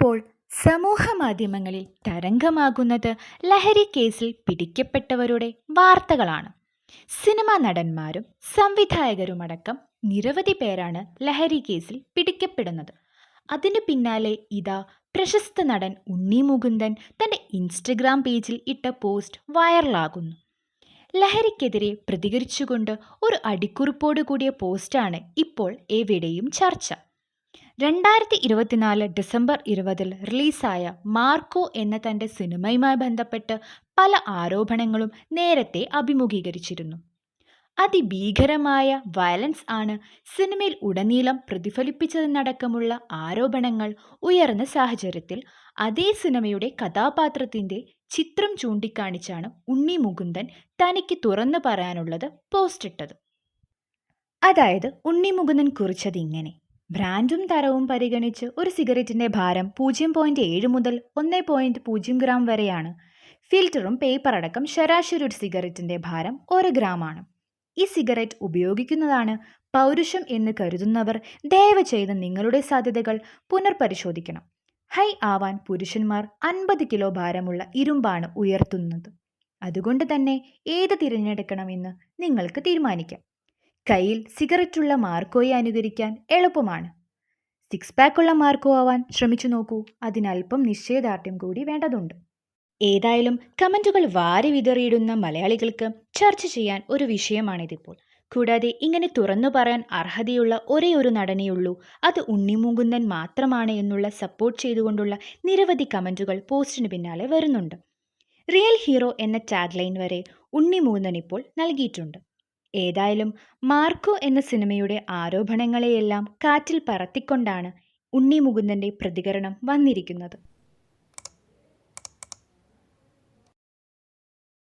ഇപ്പോൾ സമൂഹ മാധ്യമങ്ങളിൽ തരംഗമാകുന്നത് ലഹരി കേസിൽ പിടിക്കപ്പെട്ടവരുടെ വാർത്തകളാണ്. സിനിമാ നടന്മാരും സംവിധായകരുമടക്കം നിരവധി പേരാണ് ലഹരി കേസിൽ പിടിക്കപ്പെടുന്നത്. അതിനു പിന്നാലെ ഇതാ പ്രശസ്ത നടൻ ഉണ്ണി മുകുന്ദൻ തന്റെ ഇൻസ്റ്റഗ്രാം പേജിൽ ഇട്ട പോസ്റ്റ് വൈറലാകുന്നു. ലഹരിക്കെതിരെ പ്രതികരിച്ചുകൊണ്ട് ഒരു അടിക്കുറിപ്പോട് കൂടിയ പോസ്റ്റാണ് ഇപ്പോൾ എവിടെയും ചർച്ച. രണ്ടായിരത്തി ഇരുപത്തിനാല് ഡിസംബർ ഇരുപതിൽ റിലീസായ മാർക്കോ എന്ന തന്റെ സിനിമയുമായി ബന്ധപ്പെട്ട് പല ആരോപണങ്ങളും നേരത്തെ അഭിമുഖീകരിച്ചിരുന്നു. അതിഭീകരമായ വയലൻസ് ആണ് സിനിമയിൽ ഉടനീളം പ്രതിഫലിപ്പിച്ചതെന്നടക്കമുള്ള ആരോപണങ്ങൾ ഉയർന്ന സാഹചര്യത്തിൽ അതേ സിനിമയുടെ കഥാപാത്രത്തിന്റെ ചിത്രം ചൂണ്ടിക്കാണിച്ചാണ് ഉണ്ണി മുകുന്ദൻ തനിക്ക് തുറന്നു പറയാനുള്ളത് പോസ്റ്റിട്ടത്. അതായത് ഉണ്ണി മുകുന്ദൻ കുറിച്ചത് ഇങ്ങനെ ബ്രാൻഡും തരവും പരിഗണിച്ച് ഒരു സിഗരറ്റിന്റെ ഭാരം പൂജ്യം പോയിന്റ് ഏഴ് മുതൽ ഒന്ന് പോയിന്റ് പൂജ്യം ഗ്രാം വരെയാണ്. ഫിൽറ്ററും പേപ്പർ അടക്കം ശരാശരി ഒരു സിഗരറ്റിന്റെ ഭാരം ഒരു ഗ്രാമാണ്. ഈ സിഗരറ്റ് ഉപയോഗിക്കുന്നതാണ് പൗരുഷം എന്ന് കരുതുന്നവർ ദയവ് ചെയ്ത് നിങ്ങളുടെ സാധ്യതകൾ പുനർപരിശോധിക്കണം. ഹൈ ആവാൻ പുരുഷന്മാർ അൻപത് കിലോ ഭാരമുള്ള ഇരുമ്പാണ് ഉയർത്തുന്നത്. അതുകൊണ്ട് തന്നെ ഏത് തിരഞ്ഞെടുക്കണമെന്ന് നിങ്ങൾക്ക് തീരുമാനിക്കാം. കയ്യിൽ സിഗരറ്റുള്ള മാർക്കോയെ അനുകരിക്കാൻ എളുപ്പമാണ്. സിക്സ് പാക്കുള്ള മാർക്കോ ആവാൻ ശ്രമിച്ചു നോക്കൂ. അതിനല്പം നിശ്ചയദാർഢ്യം കൂടി വേണ്ടതുണ്ട്. ഏതായാലും കമന്റുകൾ വാരി വിതറിയിടുന്ന മലയാളികൾക്ക് ചർച്ച ചെയ്യാൻ ഒരു വിഷയമാണിതിപ്പോൾ. കൂടാതെ ഇങ്ങനെ തുറന്നു പറയാൻ അർഹതയുള്ള ഒരേ ഒരു നടനെയുള്ളൂ അത് ഉണ്ണിമൂങ്കുന്നൻ മാത്രമാണ് എന്നുള്ള സപ്പോർട്ട് ചെയ്തുകൊണ്ടുള്ള നിരവധി കമന്റുകൾ പോസ്റ്റിന് പിന്നാലെ വരുന്നുണ്ട്. റിയൽ ഹീറോ എന്ന ടാഗ് ലൈൻ വരെ ഉണ്ണിമൂന്നൻ ഇപ്പോൾ നൽകിയിട്ടുണ്ട്. ഏതായാലും മാർക്കോ എന്ന സിനിമയുടെ ആരോപണങ്ങളെയെല്ലാം കാറ്റിൽ പറത്തിക്കൊണ്ടാണ് ഉണ്ണി മുകുന്ദന്റെ പ്രതികരണം വന്നിരിക്കുന്നത്